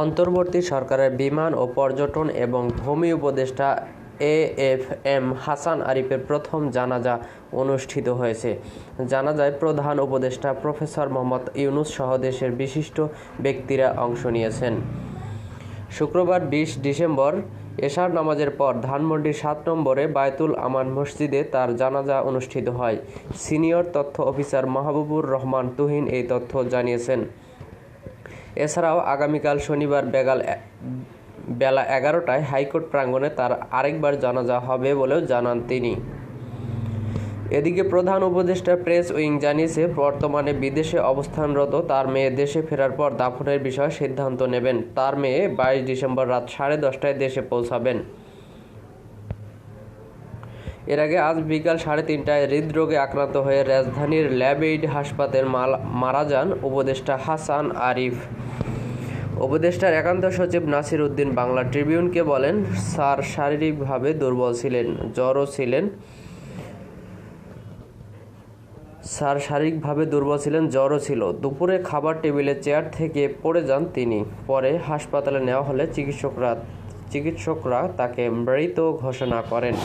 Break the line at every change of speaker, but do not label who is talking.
অন্তর্বর্তী সরকারের বিমান ও পর্যটন এবং ভূমি উপদেষ্টা এ এফ এম হাসান আরিফের প্রথম জানাজা অনুষ্ঠিত হয়েছে। জানাজায় প্রধান উপদেষ্টা প্রফেসর মোহাম্মদ ইউনুস সহ দেশের বিশিষ্ট ব্যক্তিরা অংশ নিয়েছেন। শুক্রবার বিশ ডিসেম্বর এশার নামাজের পর ধানমন্ডির সাত নম্বরে বায়তুল আমান মসজিদে তার জানাজা অনুষ্ঠিত হয়। সিনিয়র তথ্য অফিসার মাহবুবুর রহমান তুহিন এই তথ্য জানিয়েছেন। এছাড়াও আগামীকাল শনিবার বেগাল বেলা এগারোটায় হাইকোর্ট প্রাঙ্গণে তার আরেকবার জানাজা হবে বলেও জানান তিনি। এদিকে প্রধান উপদেষ্টা প্রেস উইং জানিয়েছে, বর্তমানে বিদেশে অবস্থানরত তার মেয়ে দেশে ফেরার পর দাফনের বিষয়ে সিদ্ধান্ত নেবেন। তার মেয়ে বাইশ ডিসেম্বর রাত সাড়ে দশটায় দেশে পৌঁছাবেন। এর আগে আজ বিকাল সাড়ে তিনটায় হৃদরোগে আক্রান্ত হয়ে রাজধানীর ল্যাবেইড হাসপাতাল মারা যান উপদেষ্টা হাসান আরিফ। উপদেষ্টার একান্ত সচিব নাসির উদ্দিন বাংলা ট্রিবিউনকে বলেন, স্যার শারীরিকভাবে দুর্বল ছিলেন, জ্বরও ছিলেন। স্যার শারীরিকভাবে দুর্বল ছিলেন, জ্বরও ছিল। দুপুরে খাবার টেবিলে চেয়ার থেকে পড়ে যান তিনি। পরে হাসপাতালে নেওয়া হলে চিকিৎসকরা চিকিৎসকরা তাকে মৃত ঘোষণা করেন।